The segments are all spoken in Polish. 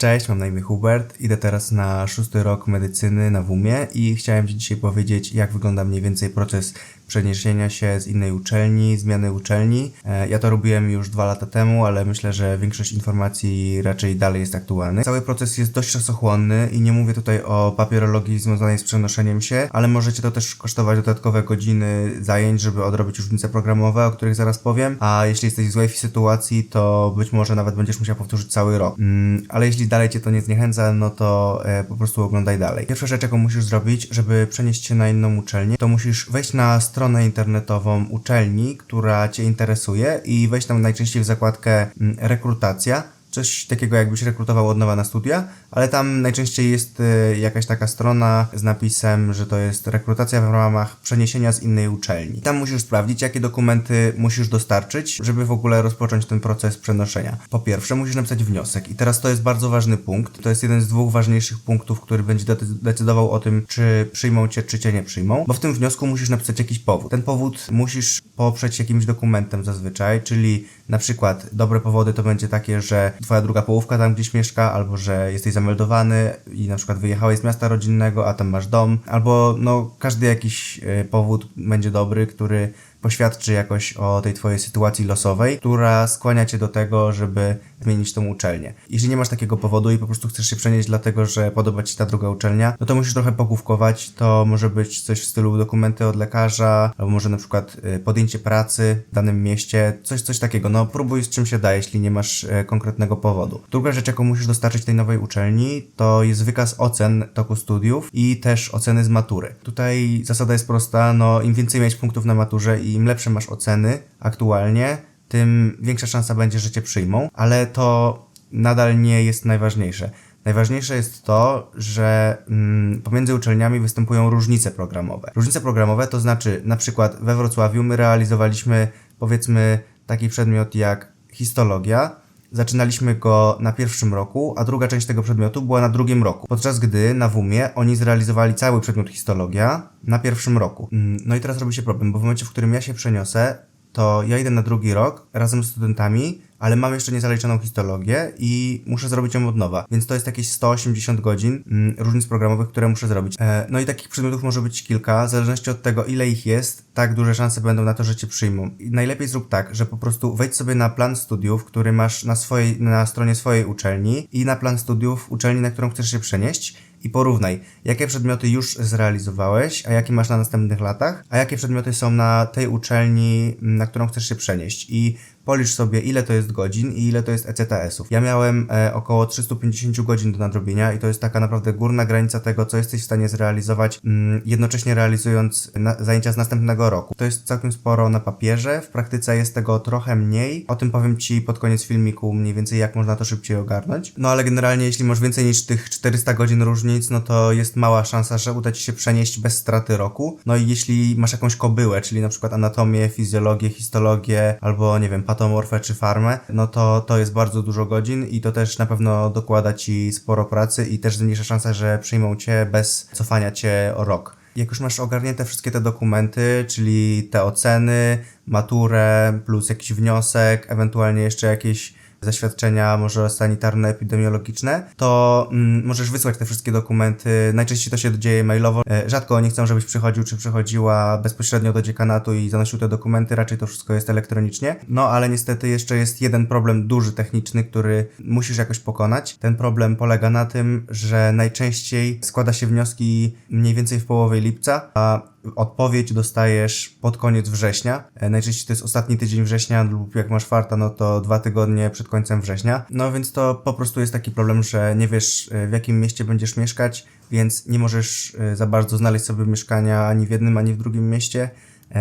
Cześć, mam na imię Hubert. Idę teraz na szósty rok medycyny na WUMie i chciałem Ci dzisiaj powiedzieć, jak wygląda mniej więcej proces przeniesienia się z innej uczelni, zmiany uczelni. E, Ja to robiłem już dwa lata temu, ale myślę, że większość informacji raczej dalej jest aktualny. Cały proces jest dość czasochłonny i nie mówię tutaj o papierologii związanej z przenoszeniem się, ale możecie to też kosztować dodatkowe godziny zajęć, żeby odrobić różnice programowe, o których zaraz powiem. A jeśli jesteś w złej sytuacji, to być może nawet będziesz musiał powtórzyć cały rok. Mm, ale jeśli dalej Cię to nie zniechęca, no to e, po prostu oglądaj dalej. Pierwsza rzecz, jaką musisz zrobić, żeby przenieść się na inną uczelnię, to musisz wejść na stronę internetową uczelni, która Cię interesuje i wejść tam najczęściej w zakładkę mm, rekrutacja. Coś takiego, jakbyś rekrutował od nowa na studia, ale tam najczęściej jest y, jakaś taka strona z napisem, że to jest rekrutacja w ramach przeniesienia z innej uczelni. Tam musisz sprawdzić, jakie dokumenty musisz dostarczyć, żeby w ogóle rozpocząć ten proces przenoszenia. Po pierwsze, musisz napisać wniosek i teraz to jest bardzo ważny punkt. To jest jeden z dwóch ważniejszych punktów, który będzie decy- decydował o tym, czy przyjmą cię, czy cię nie przyjmą, bo w tym wniosku musisz napisać jakiś powód. Ten powód musisz poprzeć jakimś dokumentem zazwyczaj, czyli na przykład dobre powody to będzie takie, że twoja druga połówka tam gdzieś mieszka, albo że jesteś zameldowany i na przykład wyjechałeś z miasta rodzinnego, a tam masz dom, albo no każdy jakiś e, powód będzie dobry, który poświadczy jakoś o tej twojej sytuacji losowej, która skłania cię do tego, żeby zmienić tą uczelnię. Jeśli nie masz takiego powodu i po prostu chcesz się przenieść dlatego, że podoba ci ta druga uczelnia, no to musisz trochę pogłówkować. To może być coś w stylu dokumenty od lekarza, albo może na przykład y, podjęcie pracy w danym mieście, coś, coś takiego. No próbuj z czym się da, jeśli nie masz e, konkretnego powodu. Druga rzecz, jaką musisz dostarczyć tej nowej uczelni, to jest wykaz ocen toku studiów i też oceny z matury. Tutaj zasada jest prosta, no im więcej miałeś punktów na maturze i im lepsze masz oceny aktualnie, tym większa szansa będzie, że cię przyjmą, ale to nadal nie jest najważniejsze. Najważniejsze jest to, że mm, pomiędzy uczelniami występują różnice programowe. Różnice programowe to znaczy, na przykład we Wrocławiu my realizowaliśmy, powiedzmy, taki przedmiot jak histologia. Zaczynaliśmy go na pierwszym roku, a druga część tego przedmiotu była na drugim roku. Podczas gdy na WUMie oni zrealizowali cały przedmiot histologia na pierwszym roku. Mm, No i teraz robi się problem, bo w momencie, w którym ja się przeniosę, to ja idę na drugi rok razem z studentami, ale mam jeszcze niezaliczoną histologię i muszę zrobić ją od nowa. Więc to jest jakieś 180 godzin mm, różnic programowych, które muszę zrobić. E, no i takich przedmiotów może być kilka, w zależności od tego, ile ich jest, tak duże szanse będą na to, że cię przyjmą. I najlepiej zrób tak, że po prostu wejdź sobie na plan studiów, który masz na swojej, na stronie swojej uczelni i na plan studiów uczelni, na którą chcesz się przenieść i porównaj, jakie przedmioty już zrealizowałeś, a jakie masz na następnych latach, a jakie przedmioty są na tej uczelni, m, na którą chcesz się przenieść. I policz sobie, ile to jest godzin i ile to jest ECTS-ów. Ja miałem e, około 350 godzin do nadrobienia i to jest taka naprawdę górna granica tego, co jesteś w stanie zrealizować, mm, jednocześnie realizując na, zajęcia z następnego roku. To jest całkiem sporo na papierze, w praktyce jest tego trochę mniej. O tym powiem Ci pod koniec filmiku mniej więcej, jak można to szybciej ogarnąć. No ale generalnie, jeśli masz więcej niż tych 400 godzin różnic, no to jest mała szansa, że uda Ci się przenieść bez straty roku. No i jeśli masz jakąś kobyłę, czyli na przykład anatomię, fizjologię, histologię, albo nie wiem, patomorfę czy farmę, no to to jest bardzo dużo godzin i to też na pewno dokłada Ci sporo pracy i też zmniejsza szansa, że przyjmą Cię bez cofania Cię o rok. Jak już masz ogarnięte wszystkie te dokumenty, czyli te oceny, maturę, plus jakiś wniosek, ewentualnie jeszcze jakieś zaświadczenia, może sanitarno-epidemiologiczne, to mm, możesz wysłać te wszystkie dokumenty. Najczęściej to się dzieje mailowo. E, rzadko oni chcą, żebyś przychodził czy przychodziła bezpośrednio do dziekanatu i zanosił te dokumenty, raczej to wszystko jest elektronicznie. No ale niestety jeszcze jest jeden problem duży techniczny, który musisz jakoś pokonać. Ten problem polega na tym, że najczęściej składa się wnioski mniej więcej w połowie lipca, a odpowiedź dostajesz pod koniec września. E, Najczęściej to jest ostatni tydzień września lub jak masz farta, no to dwa tygodnie przed końcem września. No więc to po prostu jest taki problem, że nie wiesz e, w jakim mieście będziesz mieszkać, więc nie możesz e, za bardzo znaleźć sobie mieszkania ani w jednym, ani w drugim mieście.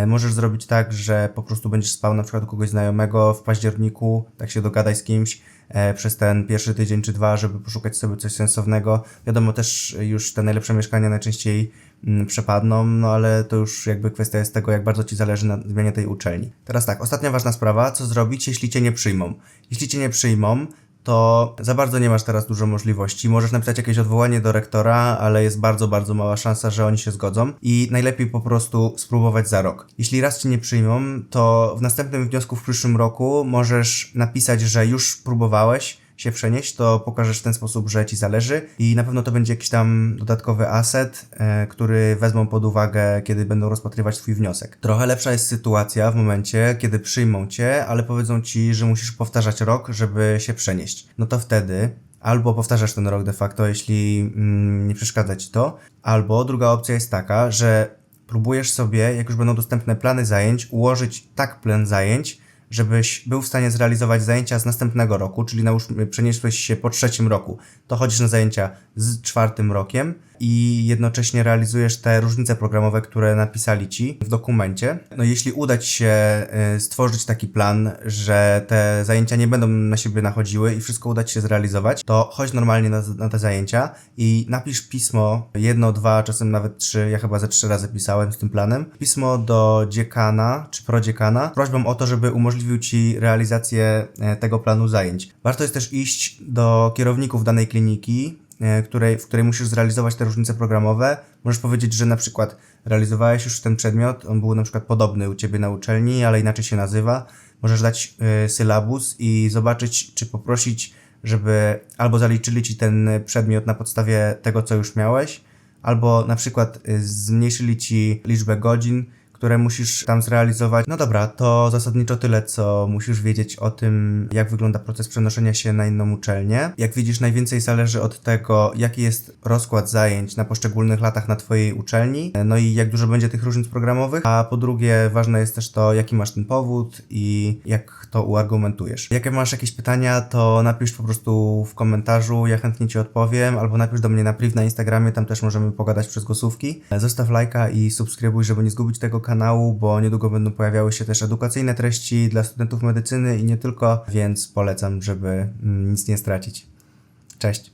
Możesz zrobić tak, że po prostu będziesz spał na przykład u kogoś znajomego w październiku, tak się dogadaj z kimś przez ten pierwszy tydzień czy dwa, żeby poszukać sobie coś sensownego. Wiadomo, też już te najlepsze mieszkania najczęściej przepadną, no ale to już jakby kwestia jest tego, jak bardzo Ci zależy na zmianie tej uczelni. Teraz tak, ostatnia ważna sprawa, co zrobić, jeśli Cię nie przyjmą? Jeśli Cię nie przyjmą, to za bardzo nie masz teraz dużo możliwości. Możesz napisać jakieś odwołanie do rektora, ale jest bardzo, bardzo mała szansa, że oni się zgodzą i najlepiej po prostu spróbować za rok. Jeśli raz cię nie przyjmą, to w następnym wniosku w przyszłym roku możesz napisać, że już próbowałeś, się przenieść, to pokażesz w ten sposób, że ci zależy i na pewno to będzie jakiś tam dodatkowy aset, e, który wezmą pod uwagę, kiedy będą rozpatrywać twój wniosek. Trochę lepsza jest sytuacja w momencie, kiedy przyjmą cię, ale powiedzą ci, że musisz powtarzać rok, żeby się przenieść. No to wtedy albo powtarzasz ten rok de facto, jeśli mm, nie przeszkadza ci to, albo druga opcja jest taka, że próbujesz sobie, jak już będą dostępne plany zajęć, ułożyć tak plan zajęć, żebyś był w stanie zrealizować zajęcia z następnego roku, czyli nałóżmy, przeniosłeś się po trzecim roku, to chodzisz na zajęcia z czwartym rokiem i jednocześnie realizujesz te różnice programowe, które napisali ci w dokumencie. No jeśli uda ci się y, stworzyć taki plan, że te zajęcia nie będą na siebie nachodziły i wszystko uda ci się zrealizować, to chodź normalnie na, na te zajęcia i napisz pismo, jedno, dwa, czasem nawet trzy, ja chyba ze trzy razy pisałem z tym planem, pismo do dziekana czy prodziekana, prośbą o to, żeby umożliwił ci realizację e, tego planu zajęć. Warto jest też iść do kierowników danej kliniki, której, w której musisz zrealizować te różnice programowe. Możesz powiedzieć, że na przykład realizowałeś już ten przedmiot, on był na przykład podobny u ciebie na uczelni, ale inaczej się nazywa. Możesz dać y, sylabus i zobaczyć, czy poprosić, żeby albo zaliczyli ci ten przedmiot na podstawie tego, co już miałeś, albo na przykład y, zmniejszyli ci liczbę godzin, które musisz tam zrealizować. No dobra, to zasadniczo tyle, co musisz wiedzieć o tym, jak wygląda proces przenoszenia się na inną uczelnię. Jak widzisz, najwięcej zależy od tego, jaki jest rozkład zajęć na poszczególnych latach na Twojej uczelni, no i jak dużo będzie tych różnic programowych, a po drugie, ważne jest też to, jaki masz ten powód i jak to uargumentujesz. Jak masz jakieś pytania, to napisz po prostu w komentarzu, ja chętnie Ci odpowiem, albo napisz do mnie na priv na Instagramie, tam też możemy pogadać przez głosówki. Zostaw lajka i subskrybuj, żeby nie zgubić tego kanału, bo niedługo będą pojawiały się też edukacyjne treści dla studentów medycyny i nie tylko, więc polecam, żeby mm, nic nie stracić. Cześć!